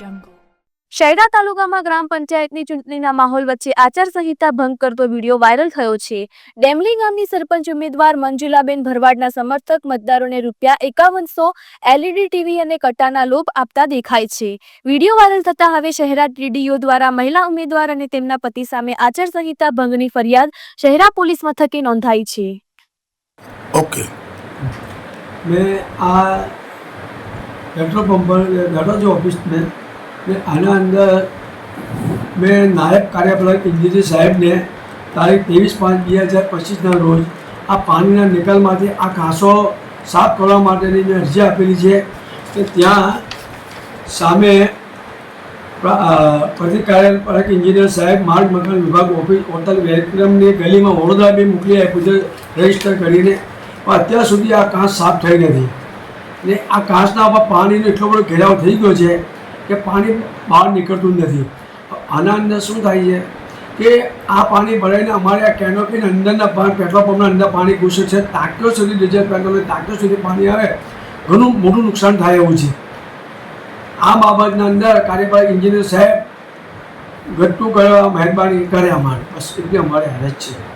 jungle. Shehera તાલુકામાં ગ્રામ પંચાયતની ચૂંટણીના માહોલ વચ્ચે આચારસંહિતા ભંગ કરતો વીડિયો વાયરલ થયો છે. ડેમલી ગામની સરપંચ ઉમેદવાર મંજુલાબેન ભરવાડના સમર્થક મતદારોને રૂપિયા એકાવનસો એલઈડી ટીવી અને કટ્ટાના લોભ આપતા દેખાય છે. વીડિયો વાયરલ થતા હવે શહેરા ટીડીઓ દ્વારા મહિલા ઉમેદવાર અને તેમના પતિ સામે આચારસંહિતા ભંગની ફરિયાદ શહેરા પોલીસ મથકે નોંધાઈ છે. ઓકે. મેં આ પેટ્રોલ પંપ પર બેઠો ઓફિસ મેં આના અંદર મેં નાયબ કાર્યપાલક ઇન્જિનિયર સાહેબને તારીખ ત્રેવીસ પાંચ બે હજાર પચીસના રોજ આ પાણીના નિકાલમાંથી આ ઘાસો સાફ કરવા માટેની મેં અરજી આપેલી છે કે ત્યાં સામે પ્રતિકાર્યપાલક ઇન્જિનિયર સાહેબ, માર્ગ મકાન વિભાગ ઓફિસ, હોટલ, વેલક્રમની ગલીમાં વડોદરા બી મોકલી આપ્યું છે રજિસ્ટર કરીને પણ અત્યાર સુધી આ કાંસ સાફ થઈ નથી. ને આ કાંસના પાણીનો એટલો બધો ઘેરાવ થઈ ગયો છે કે પાણી બહાર નીકળતું નથી. આના અંદર શું થાય છે? કે આ પાણી ભરાઈને અમારે આ કેનોપીના અંદરના પેટ્રોલ પંપના અંદર પાણી ઘૂસે છે. ટાંકીઓ સુધી ડીઝલ પેટ્રોલ ટાંકીઓ સુધી પાણી આવે, ઘણું મોટું નુકસાન થાય એવું છે. આ બાબતના અંદર કાર્યપાલક એન્જિનિયર સાહેબ ઘટતું કરવા મહેરબાની કરે અમારે. બસ, એટલી અમારે હાલત છે.